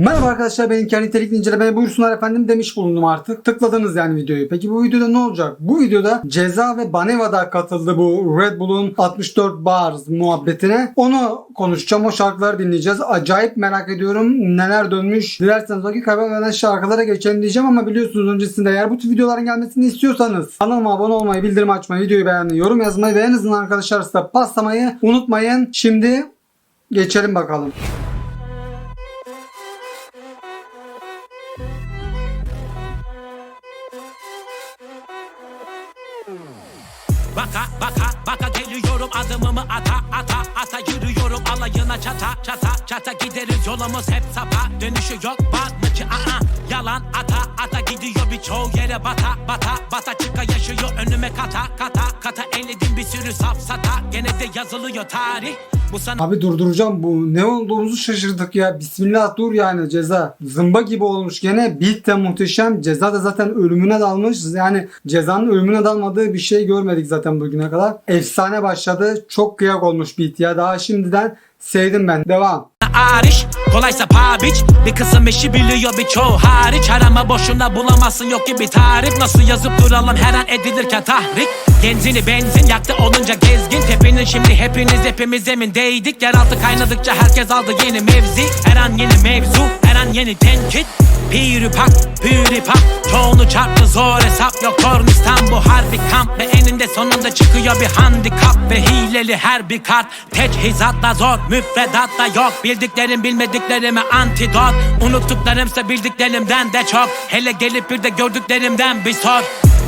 Merhaba arkadaşlar ben İlker nitelikli incelemeye buyursunlar efendim demiş bulundum artık. Tıkladınız yani videoyu. Peki bu videoda ne olacak? Bu videoda Ceza ve Baneva'da katıldı bu Red Bull'un 64 Bars muhabbetine. Onu konuşacağım. O şarkıları dinleyeceğiz. Acayip merak ediyorum neler dönmüş. Dilerseniz vakit kaybetmeden şarkılara geçelim diyeceğim ama biliyorsunuz öncesinde eğer bu tür videoların gelmesini istiyorsanız kanalıma abone olmayı, bildirim açmayı, videoyu beğenmeyi, yorum yazmayı ve en azından arkadaşlar paslamayı unutmayın. Şimdi geçelim bakalım. Geliyorum adımımı ata ata ata. Yürüyorum alayına çata çata çata. Gideriz yolumuz hep sapa. Dönüşü yok mı ki? Aa yalan ata ata. Gidiyor birçoğu yere bata bata. Bata çıka yaşıyor önüme kata kata kata eledim bir sürü safsata gene de yazılıyor tarih bu sana Abi durduracağım bu. Ne olduğumuzu şaşırdık ya. Bismillah dur yani ceza. Zımba gibi olmuş gene. Beat de muhteşem. Ceza da zaten ölümüne dalmış. Yani cezanın ölümüne dalmadığı bir şey görmedik zaten bugüne kadar. Efsane başladı. Çok kıyak olmuş beat ya. Daha şimdiden sevdim ben. Devam. ariş Kolaysa pabiç Bir kısım işi biliyor birçoğu hariç Arama boşuna bulamazsın yok gibi tarif Nasıl yazıp duralım her an edilirken tahrik Genzini benzin yaktı olunca gezgin. Tepinin şimdi hepiniz hepimiz zemindeydik. Yeraltı kaynadıkça herkes aldı yeni mevzi. Her an yeni mevzu her an yeni tenkit. Piri pak, piri pak Çoğunu çarptı zor hesap yok. Kornistan bu harbi kamp Ve eninde sonunda çıkıyor bir handikap Ve hileli her bir kart. Teçhizatla zor müfredatta yok. Bildiklerim bilmediklerime antidot. Unuttuklarımsa bildiklerimden de çok. Hele gelip bir de gördüklerimden bir sor.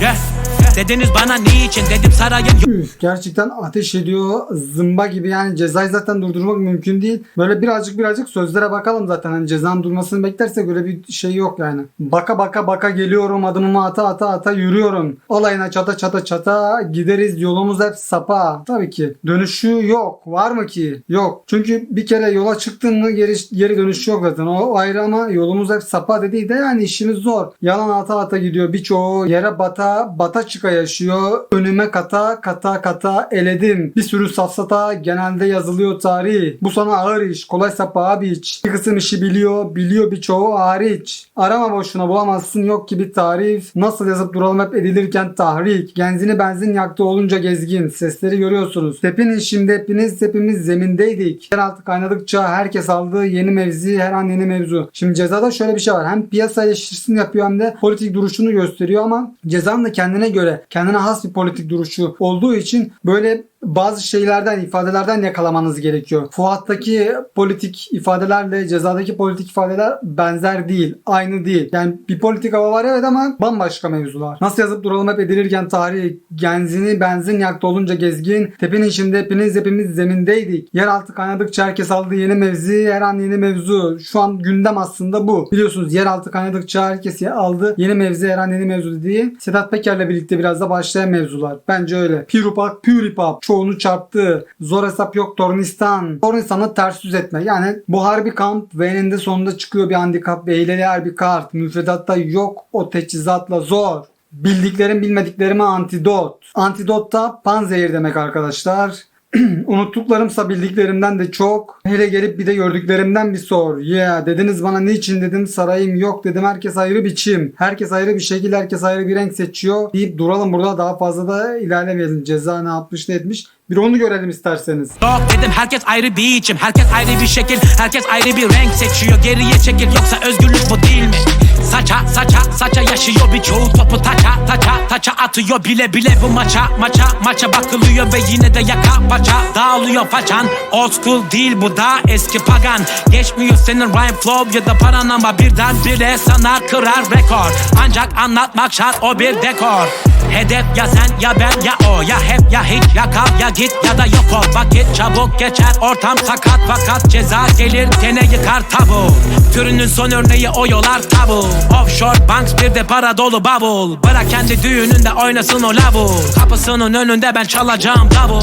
Yeah. Dediniz bana niçin dedim sarayın Üf, gerçekten ateş ediyor. Zımba gibi yani cezayı zaten durdurmak mümkün değil. Böyle birazcık birazcık sözlere bakalım zaten. Hani cezanın durmasını beklersek öyle bir şey yok yani. Baka baka baka geliyorum adımımı ata ata ata yürüyorum. Olayına çata çata çata gideriz yolumuz hep sapa. Tabii ki dönüşü yok. Var mı ki? Yok. Çünkü bir kere yola çıktın mı geri, geri dönüşü yok zaten. O ayrı ama yolumuz hep sapa dediği de yani işimiz zor. Yalan ata ata gidiyor. Birçoğu yere bata bata çıka yaşıyor. Önüme kata kata kata eledim. Bir sürü safsata genelde yazılıyor tarih. Bu sana ağır iş. Kolay sapa abi hiç. Bir kısım işi biliyor. Biliyor birçoğu hariç. Arama boşuna bulamazsın yok ki bir tarif. Nasıl yazıp duralım hep edilirken tahrik. Genzini benzin yaktı olunca gezgin. Sesleri görüyorsunuz. Hepiniz şimdi hepiniz hepimiz zemindeydik. Yeraltı kaynadıkça herkes aldı yeni mevzi her an yeni mevzu. Şimdi cezada şöyle bir şey var. Hem piyasa eleştirisini yapıyor hem de politik duruşunu gösteriyor ama cezanın da kendine göre kendine has bir politik duruşu olduğu için böyle bazı şeylerden, ifadelerden yakalamanız gerekiyor. Fuat'taki politik ifadelerle cezadaki politik ifadeler benzer değil, aynı değil. Yani bir politik hava var evet ama bambaşka mevzular. Nasıl yazıp duralım hep edilirken tarih, genzini benzin yaktı olunca gezgin, tepenin içinde hepiniz hepimiz zemindeydik. Yeraltı kaynadıkça herkes aldı yeni mevzi, her an yeni mevzu. Şu an gündem aslında bu. Biliyorsunuz yeraltı kaynadıkça herkes aldı yeni mevzi, her an yeni mevzu dediği Sedat Peker'le birlikte biraz da başlayan mevzular. Bence öyle. Pirupak, Püripap, çoğunu çarptı. Zor hesap yok Tornistan. Tornistan'ı ters yüz etme. Yani bu harbi kamp ve sonunda çıkıyor bir handikap ve eğleli her bir kart. Müfredatta yok o teçhizatla zor. Bildiklerim bilmediklerime antidot. Antidot da panzehir demek arkadaşlar. Unuttuklarımsa bildiklerimden de çok. Hele gelip bir de gördüklerimden bir sor. Yeah dediniz bana niçin dedim sarayım yok dedim herkes ayrı biçim. Herkes ayrı bir şekil herkes ayrı bir renk seçiyor deyip duralım burada daha fazla da ilerlemeyelim. Ceza ne yapmış ne etmiş. Bir onu görelim isterseniz. Yok dedim herkes ayrı bir içim Herkes ayrı bir şekil Herkes ayrı bir renk seçiyor Geriye çekil yoksa özgürlük bu değil mi? Saça saça saça yaşıyor birçoğu topu taça taça taça atıyor bile bile bu maça maça maça bakılıyor ve yine de yaka paça dağılıyor façan. Old school değil bu da eski pagan. Geçmiyor senin rhyme flow ya da paran ama birden bire sana kırar rekor. Ancak anlatmak şart o bir dekor Hedef ya sen ya ben ya o. Ya hep ya hiç ya kal ya git ya da yok ol. Vakit çabuk geçer ortam sakat Fakat ceza gelir. Gene yıkar tabu Türünün son örneği o yolar tabu Offshore banks bir de para dolu bavul. Bırak kendi düğününde oynasın o lavul Kapısının önünde ben çalacağım davul.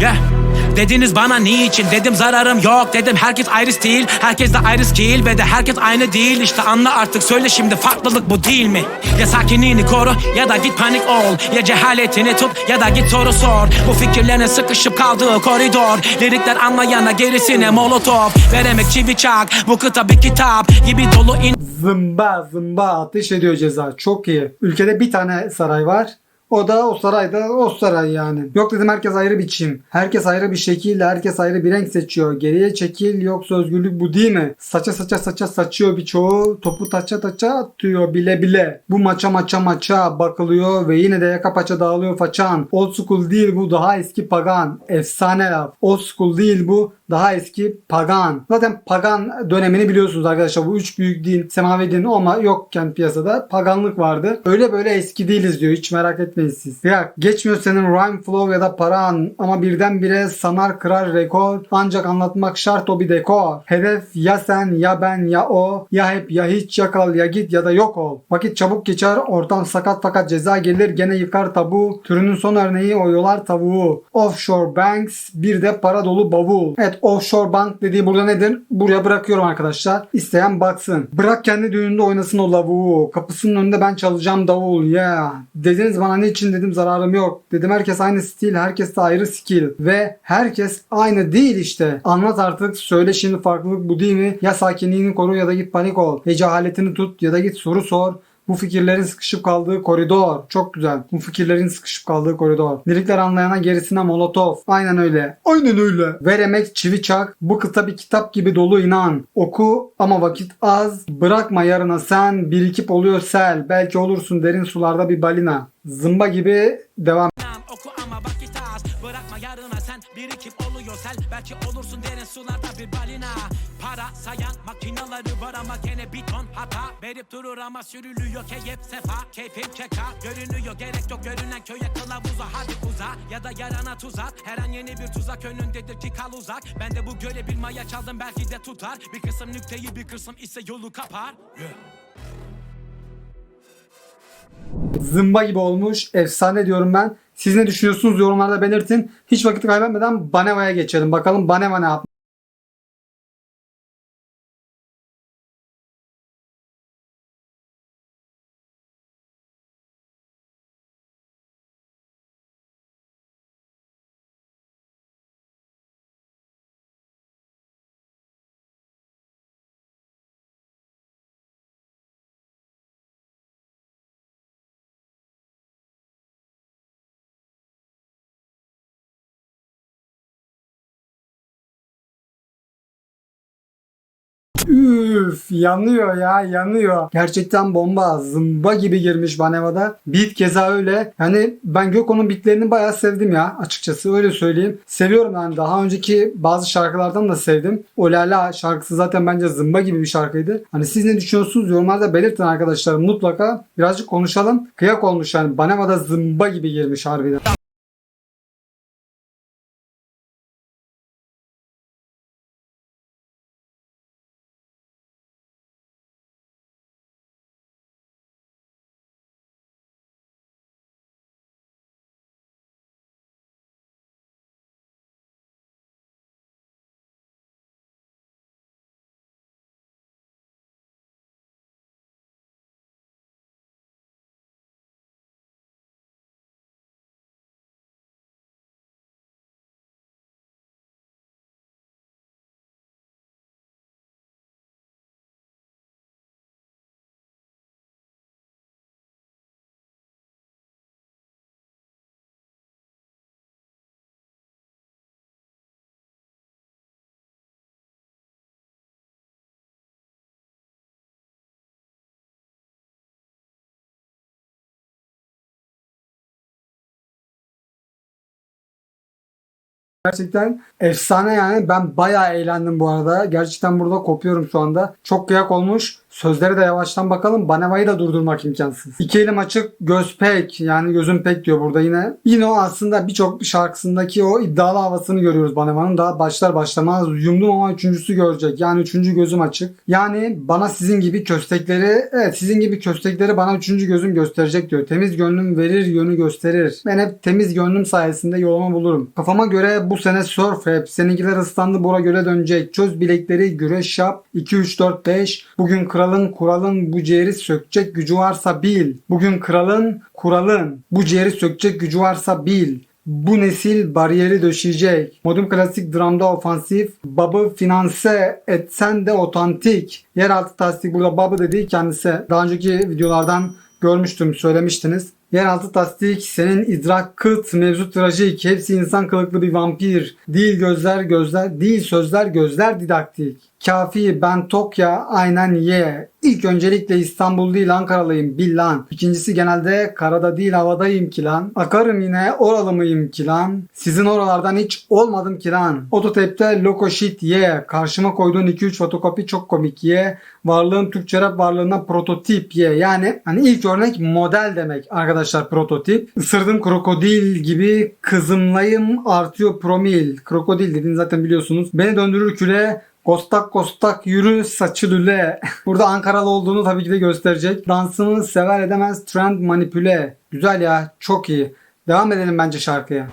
Yeah Dediniz bana niçin dedim zararım yok dedim herkes ayrı stil Herkes de ayrı skill ve de herkes aynı değil İşte anla artık söyle şimdi farklılık bu değil mi? Ya sakinliğini koru ya da git panik ol Ya cehaletini tut ya da git soru sor Bu fikirlerin sıkışıp kaldığı koridor Lirikler anlayana gerisine molotof Veremek çivi çak bu kıta bir kitap Gibi dolu in Zımba zımba ateş ediyor ceza. Çok iyi. Ülkede bir tane saray var. O da o sarayda o saray yani. Yok dedim herkes ayrı biçim. Herkes ayrı bir şekilde, herkes ayrı bir renk seçiyor. Geriye çekil yoksa özgürlük bu değil mi? Saça saça saça saçıyor birçoğu. Topu taça taça atıyor bile bile. Bu maça maça maça bakılıyor ve yine de yaka paça dağılıyor façan. Old school değil bu daha eski pagan. Efsane laf. Old school değil bu daha eski pagan. Zaten pagan dönemini biliyorsunuz arkadaşlar. Bu üç büyük din, semavi din ama yokken piyasada paganlık vardı. Öyle böyle eski değiliz diyor. Hiç merak etmeyin siz. Ya geçmiyor senin rhyme flow ya da paran ama birdenbire sanar kırar rekor. Ancak anlatmak şart o bir dekor. Hedef ya sen ya ben ya o. Ya hep ya hiç ya kal ya git ya da yok ol. Vakit çabuk geçer ortam sakat fakat ceza gelir gene yıkar tabu. Türünün son örneği oyolar tavuğu. Offshore banks bir de para dolu bavul. Evet offshore bank dediği burada nedir? Buraya bırakıyorum arkadaşlar. İsteyen baksın. Bırak kendi düğününde oynasın o lavuğu. Kapısının önünde ben çalacağım davul. Yeah. Dediniz bana ne için dedim zararım yok. Dedim herkes aynı stil, herkes de ayrı skill. Ve herkes aynı değil işte. Anlat artık söyle şimdi farklılık bu değil mi? Ya sakinliğini koru ya da git panik ol. Ya cehaletini tut ya da git soru sor. Bu fikirlerin sıkışıp kaldığı koridor. Çok güzel. Bu fikirlerin sıkışıp kaldığı koridor. Lirikler anlayana gerisine molotof. Aynen öyle. Aynen öyle. Ver emek çivi çak. Bu kıta bir kitap gibi dolu inan. Oku ama vakit az. Bırakma yarına sen. Birikip oluyor sel. Belki olursun derin sularda bir balina. Zımba gibi devam. Oku ama vakit az Bırakma yarına sen birikip oluyor sel Belki olursun derin sularda bir balina Para sayan makinaları var ama gene bir ton hata Verip durur ama sürülüyor keyif sefa Keyfim keka görünüyor gerek yok görünen köye kılavuza Hadi uza ya da yarana tuzak Her an yeni bir tuzak önündedir ki kal uzak Ben de bu görebil maya çaldım belki de tutar Bir kısım nükteyi bir kısım ise yolu kapar Yeah. Zımba gibi olmuş. Efsane diyorum ben. Siz ne düşünüyorsunuz yorumlarda belirtin. Hiç vakit kaybetmeden Baneva'ya geçelim. Bakalım Baneva ne yapmış. Üf yanıyor ya yanıyor. Gerçekten bomba zımba gibi girmiş Baneva'da. Beat keza öyle. Yani ben Göko'nun beatlerini bayağı sevdim ya açıkçası öyle söyleyeyim. Seviyorum yani daha önceki bazı şarkılardan da sevdim. Olala şarkısı zaten bence zımba gibi bir şarkıydı. Hani siz ne düşünüyorsunuz yorumlarda belirtin arkadaşlar mutlaka. Birazcık konuşalım. Kıyak olmuş yani Baneva'da zımba gibi girmiş harbiden. Gerçekten efsane yani. Ben bayağı eğlendim bu arada. Gerçekten burada kopuyorum şu anda. Çok kıyak olmuş. Sözleri de yavaştan bakalım. Baneva'yı da durdurmak imkansız. İki elim açık, göz pek. Yani gözüm pek diyor burada yine. Yine o aslında birçok şarkısındaki o iddialı havasını görüyoruz Baneva'nın. Daha başlar başlamaz yumdum ama üçüncüsü görecek. Yani üçüncü gözüm açık. Yani bana sizin gibi köstekleri, evet sizin gibi köstekleri bana üçüncü gözüm gösterecek diyor. Temiz gönlüm verir yönü gösterir. Ben hep temiz gönlüm sayesinde yolumu bulurum. Kafama göre bu sene surf rap. Seninkiler ıslandı Bora göle dönecek. Çöz bilekleri güreş yap. 2 3 4 5. Bugün kralın kuralın bu ciğeri sökecek gücü varsa bil. Bugün kralın kuralın bu ciğeri sökecek gücü varsa bil. Bu nesil bariyeri döşeyecek. Modern klasik dramda ofansif. Babı finanse etsen de otantik. Yeraltı tasdik burada babı dediği kendisi. Daha önceki videolardan görmüştüm söylemiştiniz. Yeraltı tasdik senin idrak kıt mevzu trajik hepsi insan kılıklı bir vampir değil gözler gözler değil sözler gözler didaktik kafi ben Tokya aynen ye İlk öncelikle İstanbul değil Ankaralıyım. Bil lan. İkincisi genelde karada değil havadayım ki lan. Akarım yine oralı mıyım ki sizin oralardan hiç olmadım ki lan. Ototepte loko shit ye karşıma koyduğun 2-3 fotokopi çok komik ye varlığın Türkçe rap varlığına prototip ye yani hani ilk örnek model demek arkadaşlar prototip. Isırdım krokodil gibi kızımlayım artıyor promil. Krokodil dediğini zaten biliyorsunuz. Beni döndürür küle Kostak kostak yürü saçı lüle. Burada Ankaralı olduğunu tabii ki de gösterecek. Dansını sever edemez trend manipüle. Güzel ya çok iyi. Devam edelim bence şarkıya.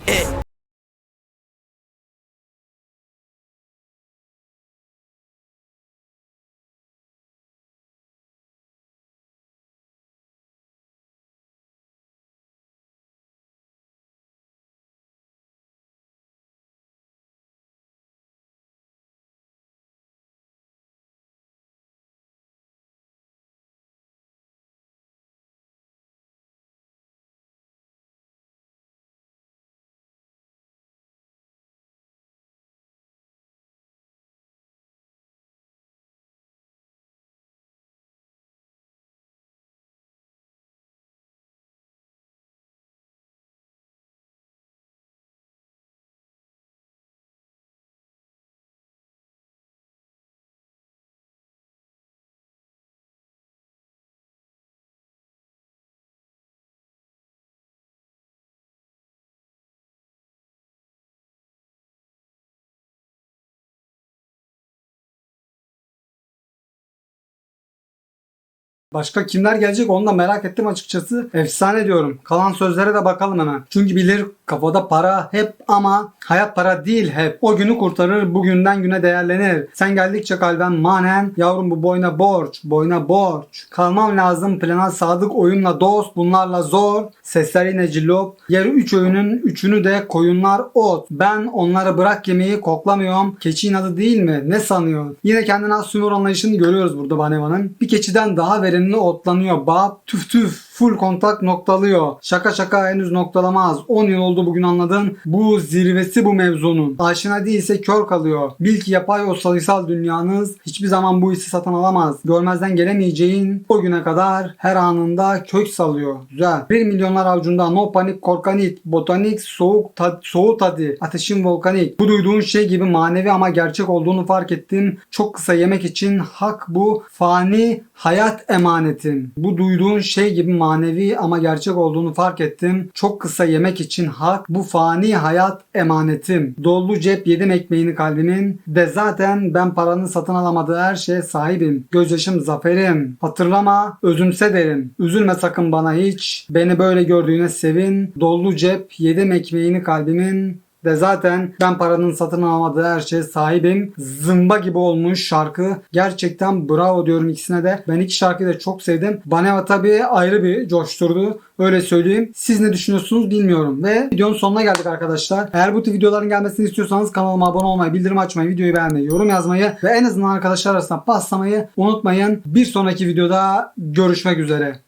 Başka kimler gelecek onu da merak ettim açıkçası. Efsane diyorum. Kalan sözlere de bakalım hemen. Çünkü bilir kafada para hep ama hayat para değil hep. O günü kurtarır bugünden güne değerlenir. Sen geldikçe kalben manen yavrum bu boyna borç boyna borç. Kalmam lazım plana sadık oyunla dost bunlarla zor. Sesler yine cillop. Yer üç öğünün üçünü de koyunlar ot. Ben onları bırak yemeği koklamıyorum. Keçi adı değil mi? Ne sanıyorsun? Yine kendine az sümür anlayışını görüyoruz burada Baneva'nın. Bir keçiden daha verimli otlanıyor. Bab tüf tüf full kontak noktalıyor. Şaka şaka henüz noktalamaz. 10 yıl oldu bugün anladın. Bu zirvesi bu mevzunun. Aşina değilse kör kalıyor. Bil ki yapay o sayısal dünyanız hiçbir zaman bu hissi satın alamaz. Görmezden gelemeyeceğin o güne kadar her anında kök salıyor. Güzel. 1 milyonlar avucunda no panik korkanit. Botanik soğuk tad, soğuk tadı. Ateşin volkanik. Bu duyduğun şey gibi manevi ama gerçek olduğunu fark ettim. Çok kısa yemek için hak bu fani hayat emanetim. Bu duyduğun şey gibi manevi ama gerçek olduğunu fark ettim. Çok kısa yemek için hak bu fani hayat emanetim. Dolu cep yedim ekmeğini kalbimin. De zaten ben paranın satın alamadığı her şeye sahibim. Gözyaşım zaferim. Hatırlama özümse derim. Üzülme sakın bana hiç. Beni böyle gördüğüne sevin. Dolu cep yedim ekmeğini kalbimin de zaten ben paranın satın alamadığı her şeye sahibim. Zımba gibi olmuş şarkı. Gerçekten bravo diyorum ikisine de. Ben iki şarkıyı da çok sevdim. Baneva tabii ayrı bir coşturdu. Öyle söyleyeyim. Siz ne düşünüyorsunuz bilmiyorum. Ve videonun sonuna geldik arkadaşlar. Eğer bu tür videoların gelmesini istiyorsanız kanalıma abone olmayı, bildirim açmayı, videoyu beğenmeyi, yorum yazmayı ve en azından arkadaşlar arasında paslamayı unutmayın. Bir sonraki videoda görüşmek üzere.